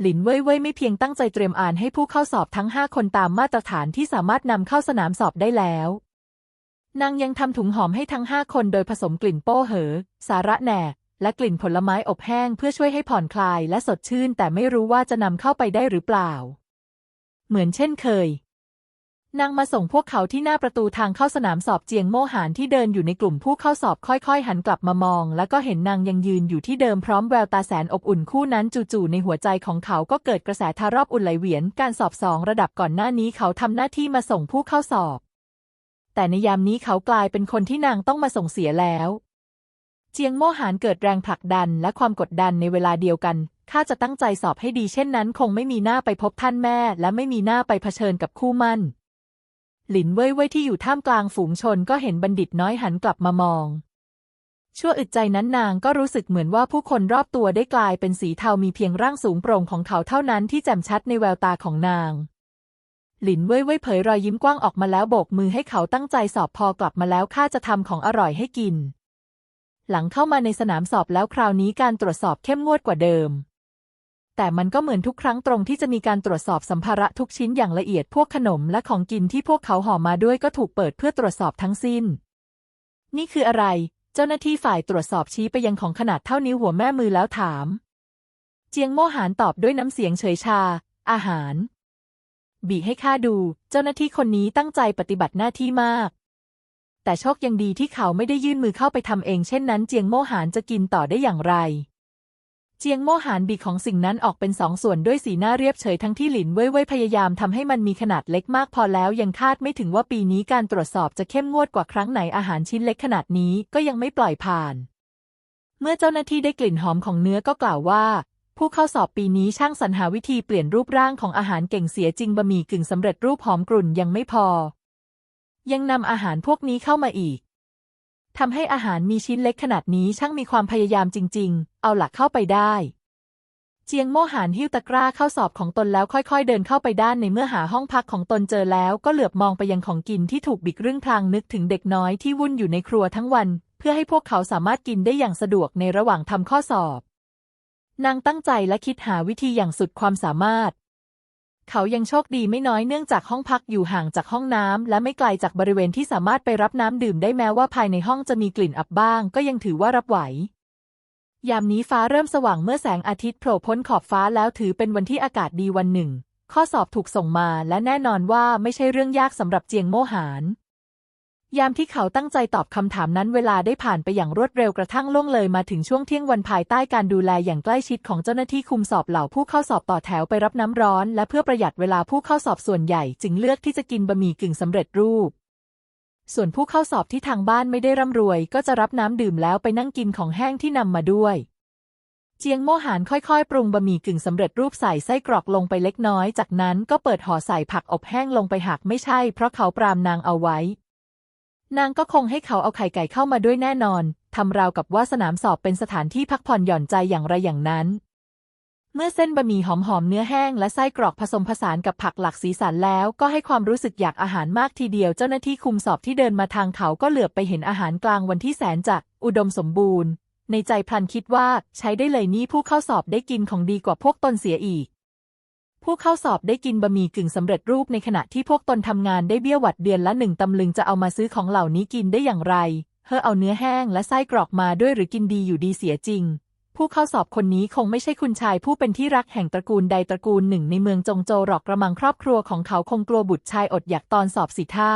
หลินเว่ยเว่ยไม่เพียงตั้งใจเตรียมอ่านให้ผู้เข้าสอบทั้งห้าคนตามมาตรฐานที่สามารถนำเข้าสนามสอบได้แล้ว นางยังทำถุงหอมให้ทั้งห้าคนโดยผสมกลิ่นโป้เหอ สาระแหน่และกลิ่นผลไม้อบแห้งเพื่อช่วยให้ผ่อนคลายและสดชื่น แต่ไม่รู้ว่าจะนำเข้าไปได้หรือเปล่า เหมือนเช่นเคย นางมาส่งพวกเขาที่หน้าประตูทางเข้าสนามสอบเจียงโมหานที่เดินอยู่ในกลุ่มผู้เข้าสอบค่อยๆ หันกลับมามอง แล้วก็เห็นนางยังยืนอยู่ที่เดิมพร้อมแววตาแสนอบอุ่นคู่นั้นจู่ๆในหัวใจของเขาก็เกิดกระแสทารอบอุ่นไหลเวียน การสอบสองระดับก่อนหน้านี้เขาทำหน้าที่มาส่งผู้เข้าสอบ แต่ในยามนี้เขากลายเป็นคนที่นางต้องมาส่งเสียแล้ว เจียงโมหานเกิดแรงผลักดันและความกดดันในเวลาเดียวกันข้าจะตั้งใจสอบให้ดีเช่นนั้น คงไม่มีหน้าไปพบท่านแม่ และไม่มีหน้าไปเผชิญกับคู่มั่น หลินเว่ยเว่ยที่อยู่ท่ามกลางฝูงชนก็เห็นบัณฑิตน้อยหันกลับมามอง ชั่วอึดใจนั้นนางก็รู้สึกเหมือนว่าผู้คนรอบตัวได้กลายเป็นสีเทามีเพียงร่างสูงโปร่งของเขาเท่านั้นที่แจ่มชัดในแววตาของนาง หลินเว่ยเว่ยเผยรอยยิ้มกว้างออกมาแล้วโบกมือให้เขาตั้งใจสอบพอกลับมาแล้วข้าจะทำของอร่อยให้กิน หลังเข้ามาในสนามสอบแล้วคราวนี้การตรวจสอบเข้มงวดกว่าเดิม แต่มันก็เหมือนทุกครั้งตรงที่จะมีการตรวจสอบสัมภาระทุกชิ้นอย่างละเอียดพวกขนมและของกินที่พวกเขาห่อมาด้วยก็ถูกเปิดเพื่อตรวจสอบทั้งสิ้น นี่คืออะไร เจ้าหน้าที่ฝ่ายตรวจสอบชี้ไปยังของขนาดเท่านิ้วหัวแม่มือแล้วถาม เจียงโมหานตอบด้วยน้ำเสียงเฉยชา อาหาร บีให้ข้าดู เจ้าหน้าที่คนนี้ตั้งใจปฏิบัติหน้าที่มาก แต่โชคยังดีที่เขาไม่ได้ยื่นมือเข้าไปทำเอง เช่นนั้น เจียงโมหานจะกินต่อได้อย่างไร เจียงโมหานบีของสิ่งนั้นออกเป็นสองส่วนด้วยสีหน้าเรียบเฉยทั้งที่หลินเว่ยเว่ยพยายามทำให้มันมีขนาดเล็กมากพอแล้ว ยังคาดไม่ถึงว่าปีนี้การตรวจสอบจะเข้มงวดกว่าครั้งไหนอาหารชิ้นเล็กขนาดนี้ก็ยังไม่ปล่อยผ่าน เมื่อเจ้าหน้าที่ได้กลิ่นหอมของเนื้อก็กล่าวว่า ผู้เข้าสอบปีนี้ช่างสรรหาวิธีเปลี่ยนรูปร่างของอาหารเก่งเสียจริงบะหมี่กึ่งสำเร็จรูปหอมกรุ่นยังไม่พอ ยังนำอาหารพวกนี้เข้ามาอีก ทำให้อาหารมีชิ้นเล็กขนาดนี้ช่างมีความพยายามจริง ๆ เอาหลักเข้าไปได้ เจียงโมหานหิ้วตะกร้าเข้าสอบของตนแล้วค่อยๆ เดินเข้าไปด้านในเมื่อหาห้องพักของตนเจอแล้ว ก็เหลือบมองไปยังของกินที่ถูกบิกเรื่องพลางนึกถึงเด็กน้อยที่วุ่นอยู่ในครัวทั้งวัน เพื่อให้พวกเขาสามารถกินได้อย่างสะดวกในระหว่างทำข้อสอบ นางตั้งใจและคิดหาวิธีอย่างสุดความสามารถ เขายังโชคดีไม่น้อยเนื่องจากห้องพักอยู่ห่างจากห้องน้ำและไม่ไกลจากบริเวณที่สามารถไปรับน้ำดื่มได้แม้ว่าภายในห้องจะมีกลิ่นอับบ้าง ก็ยังถือว่ารับไหวยามนี้ฟ้าเริ่มสว่างเมื่อแสงอาทิตย์โผล่พ้นขอบฟ้าแล้วถือเป็นวันที่อากาศดีวันหนึ่ง ข้อสอบถูกส่งมาและแน่นอนว่าไม่ใช่เรื่องยากสำหรับเจียงโมหาน ยามที่เขาตั้งใจตอบคำถามนั้นเวลาได้ผ่านไปอย่างรวดเร็วกระทั่งล่วงเลยมาถึงช่วงเที่ยงวันภายใต้การดูแลอย่างใกล้ชิดของเจ้าหน้าที่คุมสอบเหล่าผู้เข้าสอบต่อแถวไปรับน้ำร้อน และเพื่อประหยัดเวลาผู้เข้าสอบส่วนใหญ่จึงเลือกที่จะกินบะหมี่กึ่งสำเร็จรูป ส่วนผู้เข้าสอบที่ทางบ้านไม่ได้ร่ำรวย ก็จะรับน้ำดื่มแล้วไปนั่งกินของแห้งที่นำมาด้วยเจียงโมหานค่อยๆ ปรุงบะหมี่กึ่งสำเร็จรูปใส่ไส้กรอกลงไปเล็กน้อย จากนั้นก็เปิดห่อใส่ผักอบแห้งลงไปหากไม่ใช่ เพราะเขาปรามนางเอาไว้ นางก็คงให้เขาเอาไข่ไก่เข้ามาด้วยแน่นอน ทำราวกับว่าสนามสอบเป็นสถานที่พักผ่อนหย่อนใจอย่างไรอย่างนั้น เมื่อเส้นบะหมี่หอมๆเนื้อแห้งและไส้กรอกผสมผสานกับผักหลากสีสันแล้วก็ให้ความรู้สึกอยากอาหารมากทีเดียวเจ้าหน้าที่คุมสอบที่เดินมาทางเขาก็เหลือบไปเห็นอาหารกลางวันที่แสนจะอุดมสมบูรณ์ ในใจพลันคิดว่าใช้ได้เลยนี่ผู้เข้าสอบได้กินของดีกว่าพวกตนเสียอีก ผู้เข้าสอบได้กินบะหมี่กึ่งสำเร็จรูปในขณะที่พวกตนทำงานได้เบี้ยหวัดเดือนละหนึ่งตำลึงจะเอามาซื้อของเหล่านี้กินได้อย่างไร เฮอเอาเนื้อแห้งและไส้กรอกมาด้วยหรือกินดีอยู่ดีเสียจริง ผู้เข้าสอบคนนี้คงไม่ใช่คุณชายผู้เป็นที่รักแห่งตระกูลใดตระกูลหนึ่งในเมืองจงโจหรอกกระมังครอบครัวของเขาคงกลัวบุตรชายอดอยากตอนสอบสิท่า